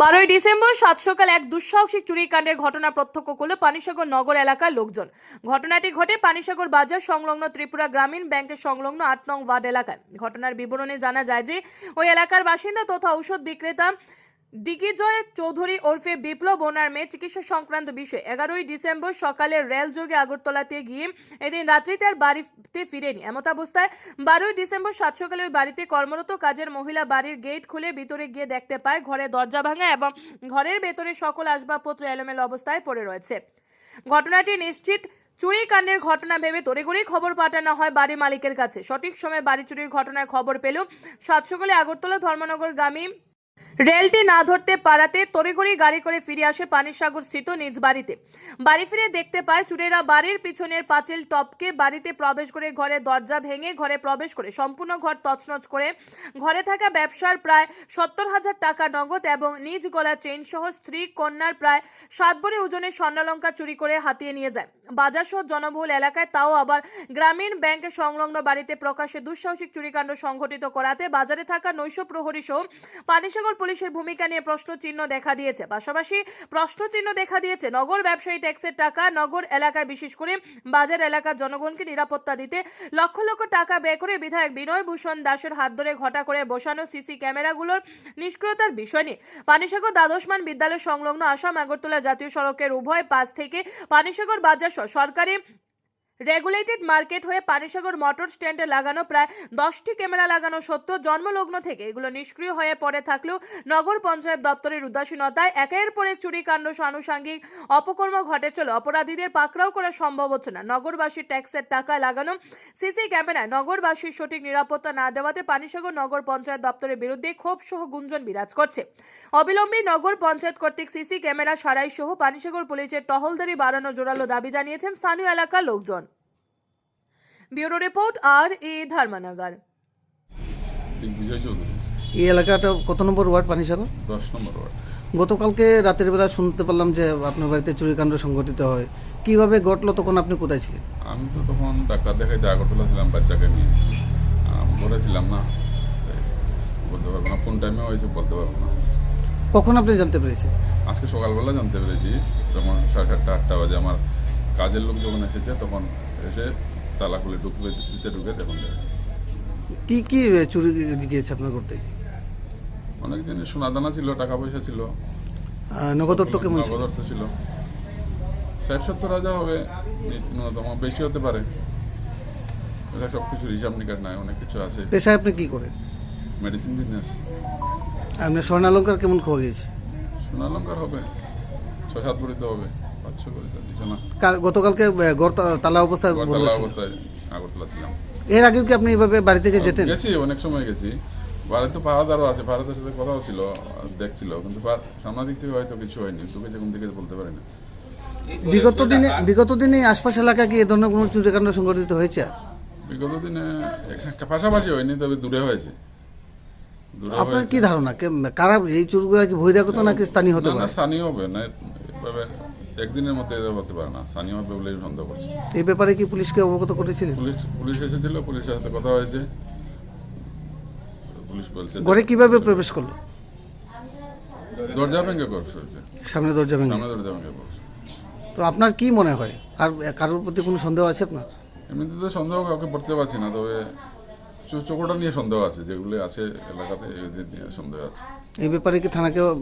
বারোই ডিসেম্বর সাত সকাল এক দুঃসাহসিক চুরিকাণ্ডের ঘটনা প্রত্যক্ষ করল পানিসাগর নগর এলাকার লোকজন। ঘটনাটি ঘটে পানিসাগর বাজার সংলগ্ন ত্রিপুরা গ্রামীণ ব্যাংকের সংলগ্ন আট নং ওয়ার্ড এলাকায়। ঘটনার বিবরণে জানা যায় যে, ওই এলাকার বাসিন্দা তথা ঔষধ বিক্রেতা দিগ্বিজয় চৌধুরী ওরফে বিপ্লব ওনার মেয়ে চিকিৎসা সংক্রান্ত বিষয়ে। এগারোই ডিসেম্বর সকালে রেল যোগে আগরতলাতে গিয়ে এদিন রাত্রিতে আর বাড়িতে ফিরেনি। এমত অবস্থায় বারোই ডিসেম্বর সাত সকালে ওই বাড়িতে কর্মরত কাজের মহিলা বাড়ির গেট খুলে ভিতরে গিয়ে দেখতে পায় ঘরে দরজা ভাঙা এবং ঘরের ভেতরে সকল আসবাবপত্র এলোমেলো অবস্থায় পড়ে রয়েছে। ঘটনাটি নিশ্চিত চুরি কাণ্ডের ঘটনা ভেবে তড়িঘড়ি খবর পাঠানো হয় বাড়ি মালিকের কাছে। সঠিক সময়ে বাড়ি চুরির ঘটনার খবর পেল সাত সকালে আগরতলা ধর্মনগরগামী রেলটি না ধরতে পারাতে তড়িঘড়ি গাড়ি করে ফিরে আসে পানিসাগর স্থিত নিজ বাড়িতে। বাড়ি ফিরে দেখতে পায় চুরেরা বাড়ির পিছনের পাঁচিল টপকে বাড়িতে প্রবেশ করে ঘরে দরজা ভেঙে ঘরে প্রবেশ করে সম্পূর্ণ ঘর তছনছ করে ঘরে থাকা ব্যবসার প্রায় সত্তর হাজার টাকা নগদ এবং নিজ গলা চেইন সহ স্ত্রী কন্যার প্রায় সাত ভরি ওজনের স্বর্ণালঙ্কার চুরি করে হাতিয়ে নিয়ে যায়। বাজার সহ জনবহুল এলাকায় তাও আবার গ্রামীণ ব্যাংকের সংলগ্ন বাড়িতে প্রকাশ্যে দুঃসাহসিক চুরিকাণ্ড সংঘটিত করাতে বাজারে থাকা নৈশ প্রহরী সহ পানিসাগর পুলিশের ভূমিকা নিয়ে প্রশ্ন চিহ্ন দেখা দিয়েছে। পাশাপাশি প্রশ্ন চিহ্ন দেখা দিয়েছে, নগর ব্যবসায়ী ট্যাক্সের টাকা নগর এলাকায় বিশেষ করে বাজার এলাকার জনগণকে নিরাপত্তা দিতে লক্ষ লক্ষ টাকা ব্যয় করে বিধায়ক বিনয় ভূষণ দাসের হাত ধরে ঘটা করে বসানো সিসি ক্যামেরাগুলোর নিষ্ক্রিয়তার বিষয় নিয়ে। পানিসাগর দ্বাদশমান বিদ্যালয় সংলগ্ন আসাম আগরতলা জাতীয় সড়কের উভয় পাশ থেকে পানিসাগর বাজার সরকারি রেগুলেটেড মার্কেট হয়ে পানিসাগর মোটর স্ট্যান্ডে লাগানো প্রায় দশটি ক্যামেরা লাগানো সত্ত্বেও জন্মলগ্ন থেকে এগুলো নিষ্ক্রিয় হয়ে পড়ে থাকলেও নগর পঞ্চায়েত দপ্তরের উদাসীনতায় একের পর এক চুরি কাণ্ড আনুষাঙ্গিক অপকর্ম ঘটে চলে। অপরাধীদের পাকড়াও করা সম্ভব হচ্ছে না। নগরবাসীর ট্যাক্সের টাকা লাগানো, সিসি ক্যামেরায় নগরবাসীর সঠিক নিরাপত্তা না দেওয়াতে পানিসাগর নগর পঞ্চায়েত দপ্তরের বিরুদ্ধে ক্ষোভ সহ গুঞ্জন বিরাজ করছে। অবিলম্বে নগর পঞ্চায়েত কর্তৃক সিসি ক্যামেরা সারাই সহ পানিসাগর পুলিশের টহলদারি বাড়ানো জোরালো দাবি জানিয়েছেন স্থানীয় এলাকার লোকজন। ব্যুরো রিপোর্ট আর এ ধর্মনগর। এই এলাকাটা কত নম্বর ওয়ার্ড পানিসাগর? দশ নম্বর ওয়ার্ড। গতকালকে রাতের বেলা শুনতে পারলাম যে আপনার বাড়িতে চুরিকাণ্ড সংঘটিত হয়। কীভাবে ঘটলো তখন আপনি কোথায় ছিলেন? আমি তো তখন ডাক্তার দেখাইতে আগরতলা ছিলাম বাচ্চাকে নিয়ে। আম, বলেছিলাম না বলতে পারব না কোন টাইমে হয়েছে বলতে পারব না। কখন আপনি জানতে পেরেছেন? আজকে সকালবেলা জানতে পেরেছি তখন সাড়ে সাতটা আটটা বাজে। আমার কাজের লোক যখন এসেছে তখন এসে তালা খুলে ঢুকবে দিতে ঢুকে তখন দেখে। কি কি চুরি গিয়েছে আপনার করতে? অনেক দিন সোনাদানা ছিল টাকা পয়সা ছিল। নগদ অর্থ কেমন ছিল? নগদ অর্থ ছিল। ষাট সত্তর হাজার হবে ন্যূনতম বেশি হতে পারে। এটা সব কিছুর হিসাব নিকাশ নাই অনেক কিছু আছে। পেশায় আপনি কি করেন? Medicine business. আপনার স্বর্ণালঙ্কার কেমন খোয়া গিয়েছে? সোনালঙ্কার হবে ছয় সাত ভরিতে হবে। ভরিতে না? গতকালকে তালা অবস্থায় গড়তলা অবস্থায় আগরতলা ছিলাম। এর আগেও কি আপনি এভাবে বাড়ি থেকে যেতেন? গেছি অনেক সময় গেছি। বাড়িতে পাহাড়াদারও আছে পাহাড়াদার সাথে কথাও ছিল দেখছিল কিন্তু সামনের দিক থেকে হয়তো কিছু হয়নি তোকে যেমন দিকে বলতে পারি না। বিগত দিনে বিগত দিনে আশপাশ এলাকায় কি এ ধরনের কোনো চুরিকাণ্ড সংঘটিত হয়েছে? বিগত দিনে পাশাপাশি হয়নি তবে দূরে হয়েছে। আপনার কি ধারণা? কারা এই চুরগুলা কি বহিরাগত নাকি স্থানীয় হতে পারে? স্থানীয় হবে না একদিনের মধ্যে এটা হতে পারে না। স্থানীয়ভাবে বলে সন্দেহ করছে। এই ব্যাপারে কি পুলিশকে অবগত করেছিলেন? পুলিশ পুলিশ এসেছিল পুলিশের সাথে কথা হয়েছে। পুলিশ বলছে ঘরে কীভাবে প্রবেশ করল? দরজা ভেঙে করছে। সামনে দরজা ভেঙে। সামনে দরজা ভেঙে করছে। তো আপনার কি মনে হয়? আর কারোর প্রতি কোনো সন্দেহ আছে আপনার? এমনিতে তো সন্দেহ কাউকে পড়তে পারছি না তবে চোখটা নিয়ে সন্দেহ আছে। যেগুলো আছে এলাকাতে নিয়ে সন্দেহ আছে। এই ব্যাপারে কি থানাকেও আহ,